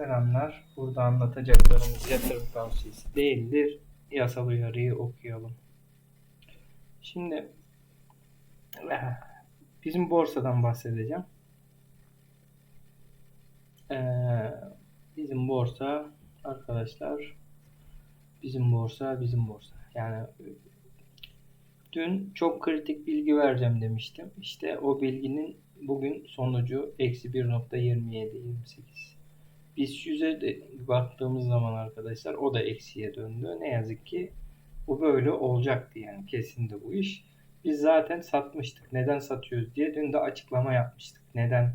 Selamlar. Burada anlatacaklarımız yatırım tavsiyesi değildir. Yasal uyarıyı okuyalım. Şimdi eh, bizim borsadan bahsedeceğim. Ee, bizim borsa arkadaşlar bizim borsa bizim borsa. Yani dün çok kritik bilgi vereceğim demiştim. İşte o bilginin bugün sonucu eksi 1.2728. Biz yüze de baktığımız zaman arkadaşlar o da eksiye döndü. Ne yazık ki bu böyle olacaktı yani kesin de bu iş. Biz zaten satmıştık. Neden satıyoruz diye dün de açıklama yapmıştık. Neden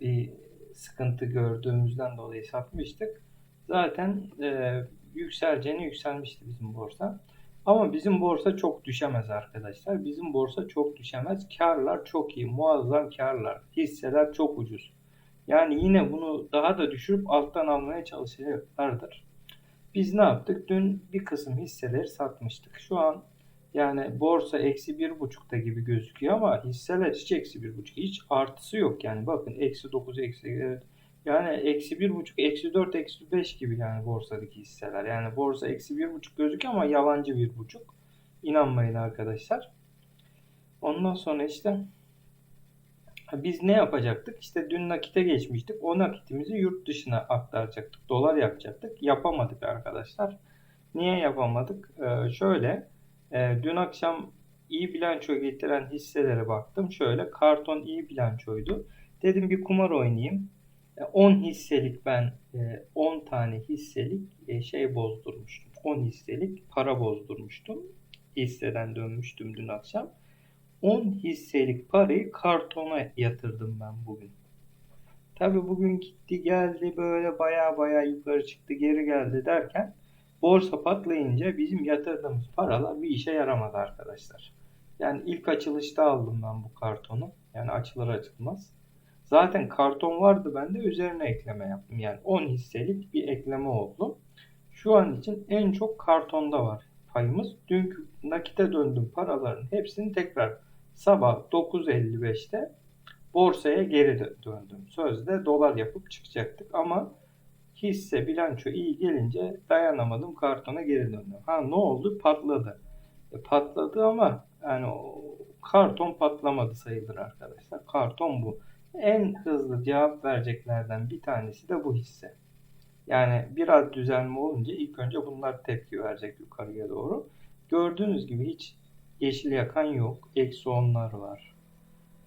bir sıkıntı gördüğümüzden dolayı satmıştık. Zaten e, yükseleceğini yükselmişti bizim borsa. Ama bizim borsa çok düşemez arkadaşlar. Bizim borsa çok düşemez. Karlar çok iyi. Muazzam karlar. Hisseler çok ucuz. Yani yine bunu daha da düşürüp alttan almaya çalışacaklardır. Biz ne yaptık? Dün bir kısım hisseleri satmıştık. Şu an yani borsa eksi bir buçukta gibi gözüküyor ama hisseler hiç eksi bir buçuk. Hiç artısı yok yani. Bakın eksi dokuz, eksi evet. Yani eksi bir buçuk, eksi dört, eksi beş gibi yani borsadaki hisseler. Yani borsa eksi bir buçuk gözüküyor ama yalancı bir buçuk. İnanmayın arkadaşlar. Ondan sonra işte biz ne yapacaktık? İşte dün nakite geçmiştik. O nakitimizi yurt dışına aktaracaktık. Dolar yapacaktık. Yapamadık arkadaşlar. Niye yapamadık? Ee, şöyle e, dün akşam iyi bilanço getiren hisselere baktım. Şöyle karton iyi bilançoydu. Dedim bir kumar oynayayım. 10 hisselik ben 10 tane hisselik e, şey bozdurmuştum. 10 hisselik para bozdurmuştum. Hisseden dönmüştüm dün akşam. 10 hisselik parayı kartona yatırdım ben bugün. Tabi bugün gitti geldi böyle baya baya yukarı çıktı geri geldi derken borsa patlayınca bizim yatırdığımız paralar bir işe yaramadı arkadaşlar. Yani ilk açılışta aldım ben bu kartonu. Yani açılır açılmaz. Zaten karton vardı bende üzerine ekleme yaptım. Yani 10 hisselik bir ekleme oldu. Şu an için en çok kartonda var payımız. Dünkü nakite döndüm paraların hepsini tekrar sabah 9.55'te borsaya geri döndüm. Sözde dolar yapıp çıkacaktık ama hisse bilanço iyi gelince dayanamadım kartona geri döndüm. Ha ne oldu? Patladı. E, patladı ama yani o karton patlamadı sayılır arkadaşlar. Karton bu. En hızlı cevap vereceklerden bir tanesi de bu hisse. Yani biraz düzelme olunca ilk önce bunlar tepki verecek yukarıya doğru. Gördüğünüz gibi hiç yeşil yakan yok. Eksi onlar var.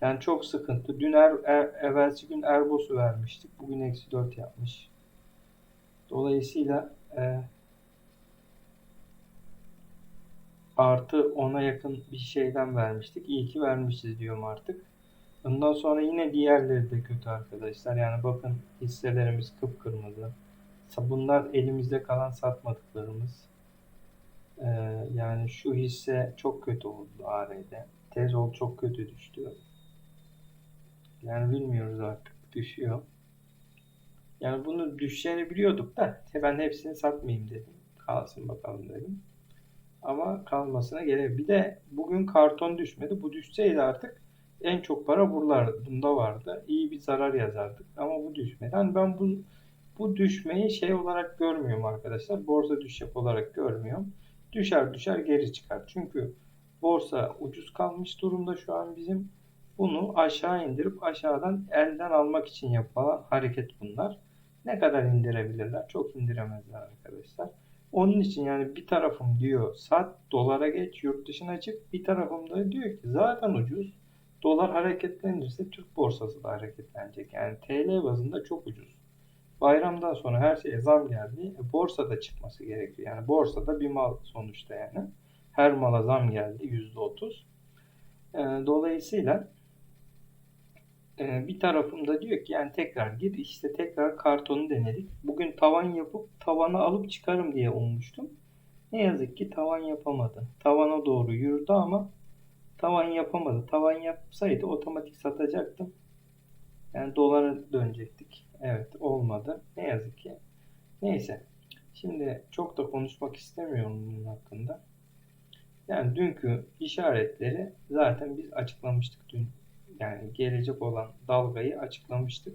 Yani çok sıkıntı. Dün er, er, evvelsi gün Erbos'u vermiştik. Bugün eksi 4 yapmış. Dolayısıyla e, artı ona yakın bir şeyden vermiştik. İyi ki vermişiz diyorum artık. Ondan sonra yine diğerleri de kötü arkadaşlar. Yani bakın hisselerimiz kıpkırmızı. Bunlar elimizde kalan satmadıklarımız. Ee, yani şu hisse çok kötü oldu AR'de. Tezol çok kötü düştü. Yani bilmiyoruz artık. Düşüyor. Yani bunu düşeceğini biliyorduk da ben hepsini satmayayım dedim. Kalsın bakalım dedim. Ama kalmasına gerek. Bir de bugün karton düşmedi. Bu düşseydi artık en çok para buralarda vardı. İyi bir zarar yazardık. Ama bu düşmedi. Yani ben bu bu düşmeyi şey olarak görmüyorum arkadaşlar. Borsa düşecek olarak görmüyorum. Düşer düşer geri çıkar. Çünkü borsa ucuz kalmış durumda şu an bizim. Bunu aşağı indirip aşağıdan elden almak için yapılan hareket bunlar. Ne kadar indirebilirler? Çok indiremezler arkadaşlar. Onun için yani bir tarafım diyor sat dolara geç yurt dışına çık. Bir tarafım da diyor ki zaten ucuz. Dolar hareketlenirse Türk borsası da hareketlenecek. Yani TL bazında çok ucuz. Bayramdan sonra her şeye zam geldi. E, borsada çıkması gerekiyor. Yani borsada bir mal sonuçta yani. Her mala zam geldi %30. E, dolayısıyla e, bir tarafımda diyor ki yani tekrar git işte tekrar kartonu denedik. Bugün tavan yapıp tavanı alıp çıkarım diye ummuştum. Ne yazık ki tavan yapamadı. Tavana doğru yürüdü ama tavan yapamadı. Tavan yapsaydı otomatik satacaktım. Yani dolara dönecektik. Evet olmadı. Ne yazık ki. Neyse. Şimdi çok da konuşmak istemiyorum bunun hakkında. Yani dünkü işaretleri zaten biz açıklamıştık dün. Yani gelecek olan dalgayı açıklamıştık.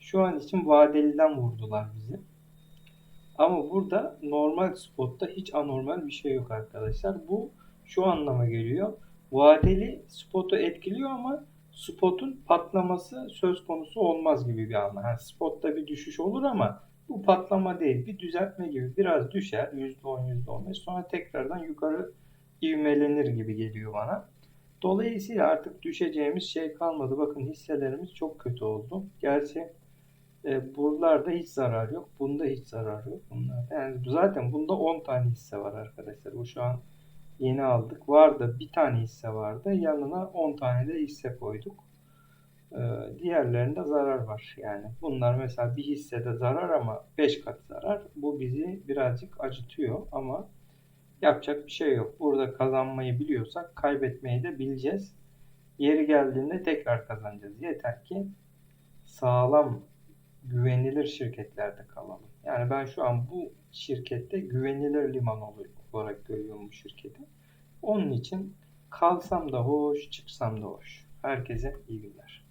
Şu an için vadeliden vurdular bizi. Ama burada normal spotta hiç anormal bir şey yok arkadaşlar. Bu şu anlama geliyor. Vadeli spotu etkiliyor ama spotun patlaması söz konusu olmaz gibi bir anlam. Yani spotta bir düşüş olur ama bu patlama değil. Bir düzeltme gibi biraz düşer. %10, %15 sonra tekrardan yukarı ivmelenir gibi geliyor bana. Dolayısıyla artık düşeceğimiz şey kalmadı. Bakın hisselerimiz çok kötü oldu. Gerçi e, buralarda hiç zarar yok. Bunda hiç zarar yok. Bunlarda. Yani zaten bunda 10 tane hisse var arkadaşlar. Bu şu an yeni aldık. Vardı bir tane hisse vardı. Yanına 10 tane de hisse koyduk. E, diğerlerinde zarar var. Yani bunlar mesela bir hissede zarar ama 5 kat zarar. Bu bizi birazcık acıtıyor ama yapacak bir şey yok. Burada kazanmayı biliyorsak kaybetmeyi de bileceğiz. Yeri geldiğinde tekrar kazanacağız. Yeter ki sağlam güvenilir şirketlerde kalalım. Yani ben şu an bu şirkette güvenilir liman olarak görüyorum bu şirketi. Onun için kalsam da hoş, çıksam da hoş. Herkese iyi günler.